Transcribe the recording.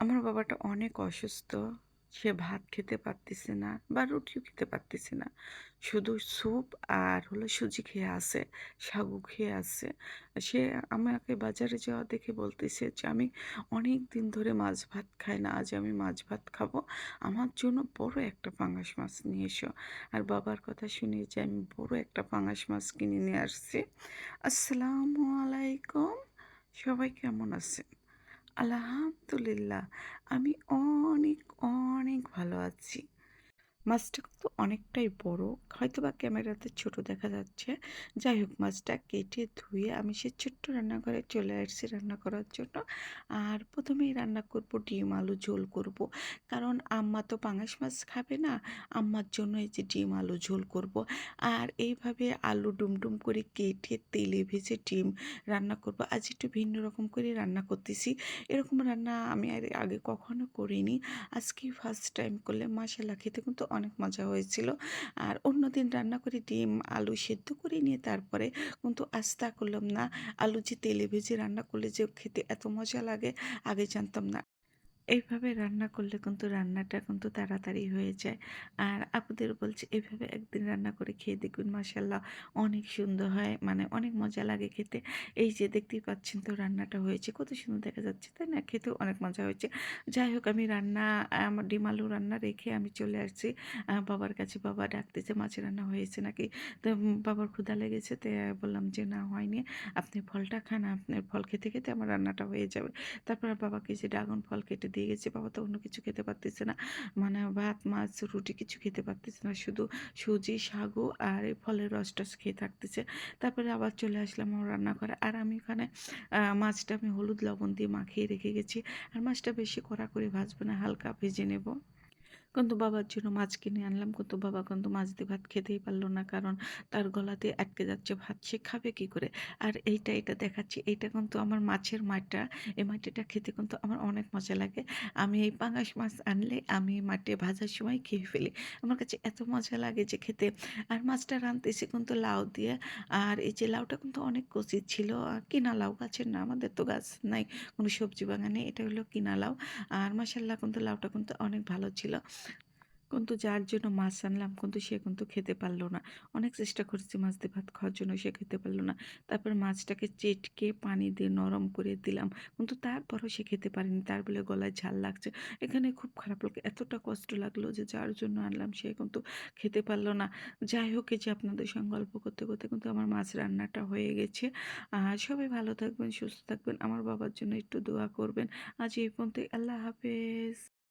আমার বাবাটা অনেক অসুস্থ। সে ভাত খেতে পারতেছে না বা রুটিও খেতে পারতেছে না। শুধু স্যুপ আর হলো সুজি খেয়ে আছে, সাগু খেয়ে আছে। সে আমাকে বাজারে যাওয়া দেখে বলতেছে যে, "আমি অনেক দিন ধরে মাছ ভাত খাই না। আজ আমি মাছ ভাত খাব। আমার জন্য বড় একটা পাঙ্গাস মাছ নিয়ে এসো।" আর বাবার কথা শুনে যে আমি বড় একটা পাঙ্গাস মাছ কিনে নিয়ে আসছি। আসসালামু আলাইকুম। সবাই কেমন আছেন? আলহামদুলিল্লাহ আমি অনেক, অনেক ভালো আছি। মাছটা কিন্তু অনেকটাই বড়। হয়তোবা ক্যামেরাতে ছোট দেখা যাচ্ছে। যাই হোক, মাছটা কেটে ধুয়ে আমি সে ছোট্ট রান্নাঘরে চলে আসছি রান্না করার জন্য। আর প্রথমেই রান্না করব ডিম আলু ঝোল করব। কারণ আম্মা তো পাঙাশ মাছ খাবে না। আম্মার জন্য এই যে ডিম আলু ঝোল করব। আর এইভাবে আলু ডুমডুম করে কেটে তেলে ভেজে ডিম রান্না করব। আজ একটু ভিন্ন রকম করে রান্না করতেছি। এরকম রান্না আমি আর আগে কখনো করিনি। আজকেই ফার্স্ট টাইম করলে মাশাআল্লাহ, খেতে কিন্তু অনেক মজা হয়েছিল। আর অন্য দিন রান্না করে ডিম, আলু সেদ্ধ করে নিয়ে তারপরে কিন্তু আস্তা করলাম না। আলু যে তেলে ভেজে রান্না করলে যে খেতে এত মজা লাগে আগে জানতাম না। এইভাবে রান্না করলে কিন্তু রান্নাটা কিন্তু তাড়াতাড়ি হয়ে যায়। আর আপুদের বলছি এভাবে একদিন রান্না করে খেয়ে দেখবেন মাশাআল্লাহ অনেক সুন্দর হয়। মানে অনেক মজা লাগে খেতে। এই যে দেখতেই পাচ্ছেন তো রান্নাটা হয়েছে। কত সুন্দর দেখা যাচ্ছে, তাই না? খেতেও অনেক মজা হয়েছে। যাই হোক আমি রান্না আমার ডিম আলু রান্না রেখে আমি চলে আসছি বাবার কাছে। বাবা ডাকতেছে মাছ রান্না হয়েছে নাকি? তো বাবার ক্ষুধা লেগেছে তো বললাম যে, "না হয়নি। আপনি ফলটা খান। আপনার ফল খেতে, খেতে আমার রান্নাটা হয়ে যাবে।" তারপর বাবাকে যে ড্রাগন ফল কেটে দিয়ে গেছে বাবা তো অন্য কিছু খেতে পারতেছে না। মানে ভাত, মাছ, রুটি কিছু খেতে পারতেছে না। শুধু সুজি, সাগু আর এই ফলের রস-টস খেয়ে থাকতেছে। তারপরে আবার চলে আসলাম আমার রান্নাঘরে। আর আমি ওখানে মাছটা আমি হলুদ লবণ দিয়ে মাখিয়ে রেখে গেছি। আর মাছটা বেশি কড়া করে ভাজবো না, হালকা ভেজে নেব। কিন্তু বাবার জন্য মাছ কিনে আনলাম। কিন্তু বাবা কিন্তু মাছ দিয়ে ভাত খেতেই পারল না। কারণ তার গলাতে আটকে যাচ্ছে ভাত। সে খাবে কি করে? আর এইটা, এটা দেখাচ্ছি। এইটা কিন্তু আমার মাছের মাঠা। এই মাটিটা খেতে কিন্তু আমার অনেক মজা লাগে। আমি এই পাঙাশ মাছ আনলে আমি মাঠে ভাজার সময় খেয়ে ফেলি। আমার কাছে এত মজা লাগে যে খেতে। আর মাছটা রাঁধতেছি কিন্তু লাউ দিয়ে। আর এই যে লাউটা কিন্তু অনেক কচি ছিল। কিনা লাউ গাছের না। আমাদের তো গাছ নাই। কোনো সবজি বাগানে। এটা হলো কিনা লাউ। আর মাশাআল্লাহ কিন্তু লাউটা কিন্তু অনেক ভালো ছিল। কিন্তু যার জন্য মাছ আনলাম কিন্তু সে কিন্তু খেতে পারল না। অনেক চেষ্টা করেছি মাছ দিয়ে ভাত খাওয়ার জন্য সে খেতে পারল না। তারপর মাছটাকে চেটকে পানি দিয়ে নরম করে দিলাম। কিন্তু তারপরেও সে খেতে পারেনি। তার বলে গলায় ঝাল লাগছে। এখানে খুব খারাপ লাগল। এতটা কষ্ট লাগল যে যার জন্য আনলাম সে কিন্তু খেতে পারল না। যাই হোক যে আপনাদের সঙ্গে গল্প করতে, করতে কিন্তু আমার মাছ রান্নাটা হয়ে গেছে। আর সবাই ভালো থাকবেন, সুস্থ থাকবেন। আমার বাবার জন্য একটু দোয়া করবেন। আজ এই পর্যন্ত আল্লাহ হাফেজ।